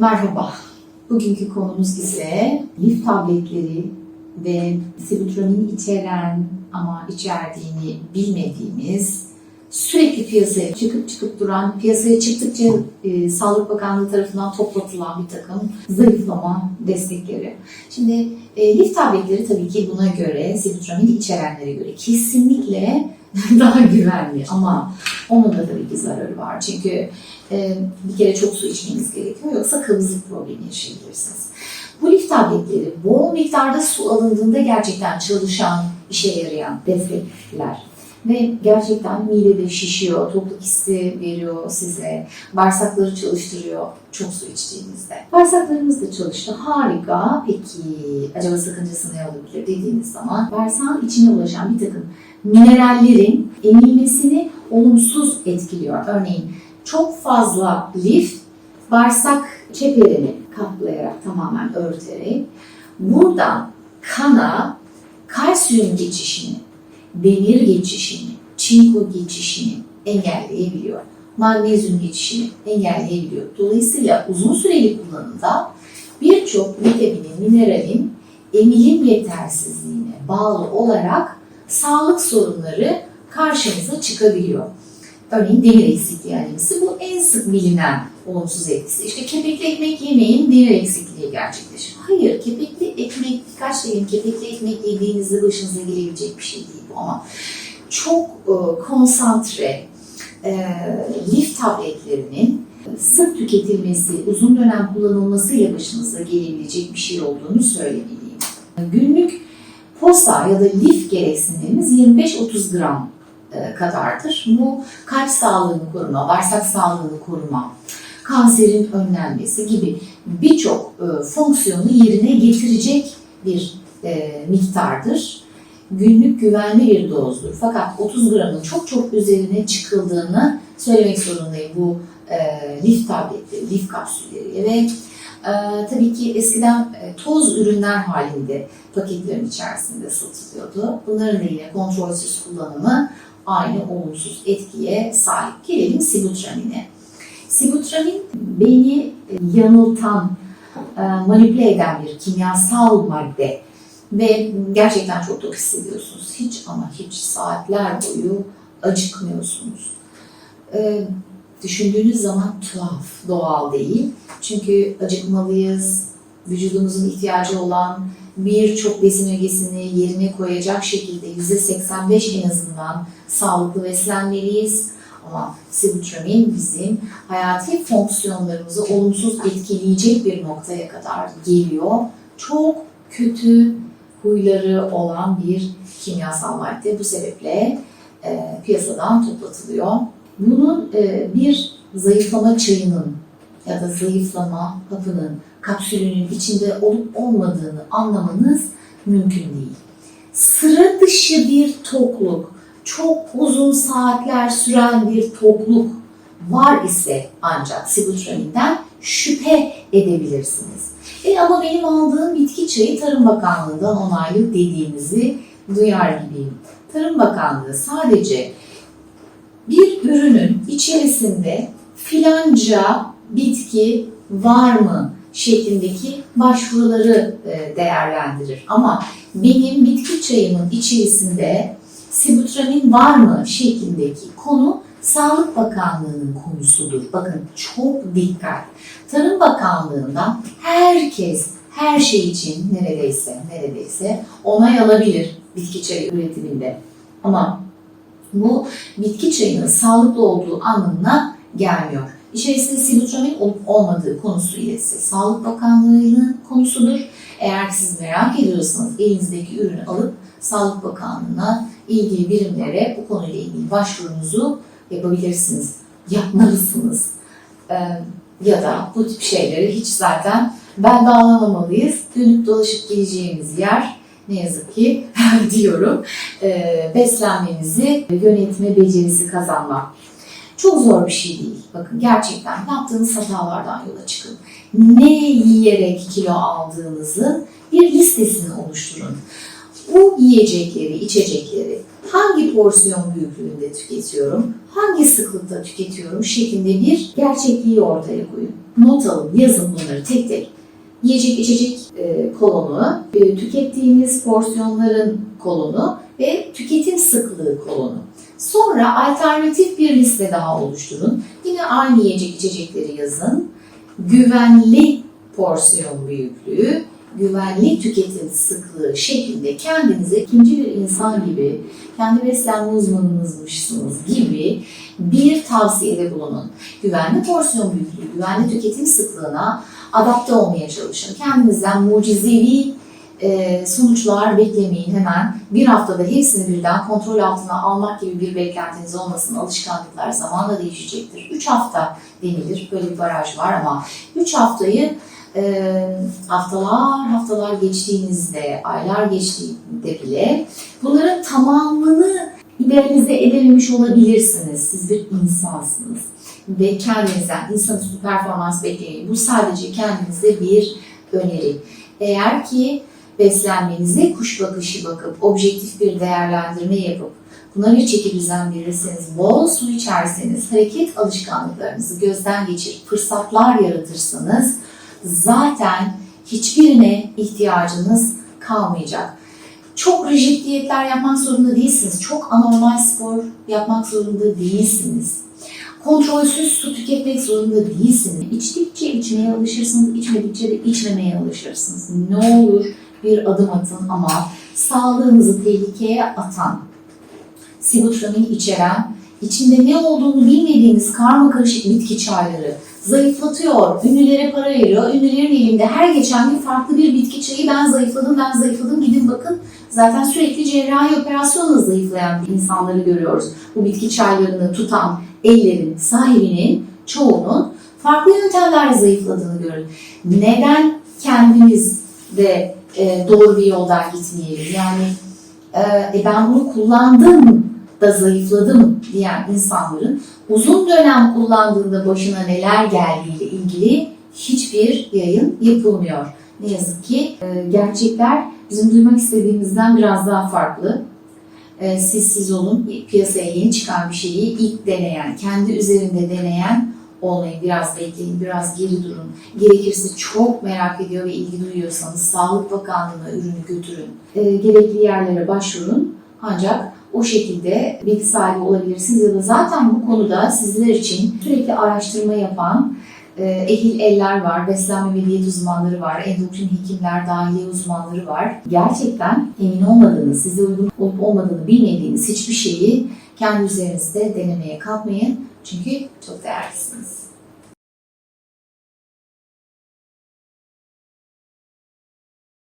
Merhaba. Bugünkü konumuz ise lif tabletleri ve sibutramini içeren ama içerdiğini bilmediğimiz sürekli piyasaya çıkıp çıkıp duran, piyasaya çıktıkça e, Sağlık Bakanlığı tarafından toplatılan bir takım zayıflama destekleri. Şimdi e, lif tabletleri tabii ki buna göre, sibutramini içerenlere göre kesinlikle daha güvenli ama onun da tabii ki zararı var. Çünkü e, bir kere çok su içmeniz gerekiyor yoksa kabızlık problemi yaşayabilirsiniz. Bu lif tabletleri bol miktarda su alındığında gerçekten çalışan, işe yarayan destekler. Ve gerçekten midede şişiyor, tokluk hissi veriyor size, bağırsakları çalıştırıyor çok su içtiğinizde. Bağırsaklarımız da çalıştı, harika. Peki acaba sakıncası ne olabilir dediğiniz zaman bağırsağın içine ulaşan bir takım minerallerin emilmesini olumsuz etkiliyor. Örneğin çok fazla lif bağırsak çeperini kaplayarak tamamen örterek buradan kana kalsiyum geçişini, demir geçişini, çinko geçişini engelleyebiliyor. Magnezyum geçişini engelleyebiliyor. Dolayısıyla uzun süreli kullanımda birçok vitaminin, mineralin emilim yetersizliğine bağlı olarak sağlık sorunları karşımıza çıkabiliyor. Örneğin demir eksikliği anemisi bu en sık bilinen olumsuz etkisi. İşte kepekli ekmek yemeyin demir eksikliği gerçekleşir. Hayır, kepekli ekmek birkaç dilim kepekli ekmek yediğinizde başınıza gelebilecek bir şey değil bu ama çok e, konsantre e, lif tabletlerinin sık tüketilmesi, uzun dönem kullanılmasıyla başınıza gelebilecek bir şey olduğunu söylemeliyim. Günlük posta ya da lif gereksinimimiz 25-30 gram kadardır. Bu kalp sağlığını koruma, bağırsak sağlığını koruma, kanserin önlenmesi gibi birçok e, fonksiyonu yerine getirecek bir e, miktardır. Günlük güvenli bir dozdur. Fakat 30 gramın çok çok üzerine çıkıldığını söylemek zorundayım bu e, lif tabletleri, lif kapsülleri ve e, tabii ki eskiden e, toz ürünler halinde paketlerin içerisinde satılıyordu. Bunların da yine kontrolsüz kullanımı aynı olumsuz etkiye sahip. Gelelim sibutramine. Sibutramin beyni yanıltan, e, manipüle eden bir kimyasal madde ve gerçekten çok tok hissediyorsunuz. Hiç ama hiç saatler boyu acıkmıyorsunuz. E, düşündüğünüz zaman tuhaf, doğal değil. Çünkü acıkmalıyız, vücudumuzun ihtiyacı olan birçok besin ögesini yerine koyacak şekilde %85 en azından sağlıklı beslenmeliyiz. Ama sibutramin bizim hayati fonksiyonlarımızı olumsuz etkileyecek bir noktaya kadar geliyor. Çok kötü huyları olan bir kimyasal madde. Bu sebeple e, piyasadan toplatılıyor. Bunun e, bir zayıflama çayının ya da zayıflama hapının kapsülünün içinde olup olmadığını anlamanız mümkün değil. Sıra dışı bir tokluk, çok uzun saatler süren bir tokluk var ise ancak sibutraminen şüphe edebilirsiniz. E ama benim aldığım bitki çayı Tarım Bakanlığı'ndan onaylı dediğinizi duyar gibiyim. Tarım Bakanlığı sadece bir ürünün içerisinde filanca bitki var mı şeklindeki başvuruları e, değerlendirir. Ama benim bitki çayımın içerisinde sibutramin var mı şeklindeki konu Sağlık Bakanlığı'nın konusudur. Bakın çok dikkat. Tarım Bakanlığı'ndan herkes her şey için neredeyse neredeyse onay alabilir bitki çayı üretiminde. Ama bu bitki çayının sağlıklı olduğu anlamına gelmiyor. İçerisinde sibutramin olup olmadığı konusu ile size Sağlık Bakanlığı'nın konusudur. Eğer siz merak ediyorsanız elinizdeki ürünü alıp Sağlık Bakanlığı'na ilgili birimlere bu konuyla ilgili başvurunuzu yapabilirsiniz. Yapmalısınız. Ee, ya da bu tip şeyleri hiç zaten ben bağlamamalıyız. Dönüp dolaşıp geleceğimiz yer ne yazık ki diyorum e, beslenmenizi yönetme becerisi kazanmak. Çok zor bir şey değil. Bakın gerçekten yaptığınız hatalardan yola çıkın. Ne yiyerek kilo aldığınızın bir listesini oluşturun. Bu yiyecekleri, içecekleri hangi porsiyon büyüklüğünde tüketiyorum, hangi sıklıkta tüketiyorum şeklinde bir gerçekliği ortaya koyun. Not alın, yazın bunları tek tek. Yiyecek içecek e, kolonu, e, tükettiğiniz porsiyonların kolonu ve tüketim sıklığı kolonu. Sonra alternatif bir liste daha oluşturun. Yine aynı yiyecek içecekleri yazın. Güvenli porsiyon büyüklüğü, güvenli tüketim sıklığı şeklinde kendinize ikinci bir insan gibi, kendi beslenme uzmanınızmışsınız gibi bir tavsiyede bulunun. Güvenli porsiyon büyüklüğü, güvenli tüketim sıklığına adapte olmaya çalışın. Kendinizden mucizevi e, sonuçlar beklemeyin hemen. Bir haftada hepsini birden kontrol altına almak gibi bir beklentiniz olmasın. Alışkanlıklar zamanla değişecektir. 3 hafta denilir. Böyle bir baraj var ama 3 haftayı e, haftalar haftalar geçtiğinizde, aylar geçtiğinde bile bunların tamamını idealize edememiş olabilirsiniz. Siz bir insansınız. Ve kendinizden insanüstü performans bekleyin. Bu sadece kendinize bir öneri. Eğer ki beslenmenize kuş bakışı bakıp objektif bir değerlendirme yapıp buna bir çeki düzen verirseniz, bol su içerseniz, hareket alışkanlıklarınızı gözden geçirip fırsatlar yaratırsanız zaten hiçbirine ihtiyacınız kalmayacak. Çok rigid diyetler yapmak zorunda değilsiniz. Çok anormal spor yapmak zorunda değilsiniz. Kontrolsüz su tüketmek zorunda değilsiniz. İçtikçe içmeye alışırsınız, içmedikçe de içmemeye alışırsınız. Ne olur bir adım atın ama sağlığınızı tehlikeye atan, sibutramin içeren, içinde ne olduğunu bilmediğiniz karma karışık bitki çayları zayıflatıyor, ünlülere para veriyor. Ünlülerin elinde her geçen gün farklı bir bitki çayı ben zayıfladım, ben zayıfladım gidin bakın. Zaten sürekli cerrahi operasyonla zayıflayan insanları görüyoruz. Bu bitki çaylarını tutan ellerin sahibinin çoğunun farklı yöntemlerle zayıfladığını görün. Neden kendimiz de e, doğru bir yoldan gitmeyelim? Yani e, e, ben bunu kullandım da zayıfladım diyen insanların uzun dönem kullandığında başına neler geldiğiyle ilgili hiçbir yayın yapılmıyor. Ne yazık ki e, gerçekler bizim duymak istediğimizden biraz daha farklı. E, siz siz olun, piyasaya yeni çıkan bir şeyi ilk deneyen, kendi üzerinde deneyen olmayın. Biraz bekleyin, biraz geri durun. Gerekirse çok merak ediyor ve ilgi duyuyorsanız Sağlık Bakanlığı'na ürünü götürün. E, gerekli yerlere başvurun. Ancak o şekilde bilgi sahibi olabilirsiniz ya da zaten bu konuda sizler için sürekli araştırma yapan e, ehil eller var, beslenme ve diyet uzmanları var, endokrin hekimler, dahiliye uzmanları var. Gerçekten emin olmadığınız, size uygun olup olmadığını bilmediğiniz hiçbir şeyi kendi üzerinizde denemeye kalkmayın. Çünkü çok değerlisiniz.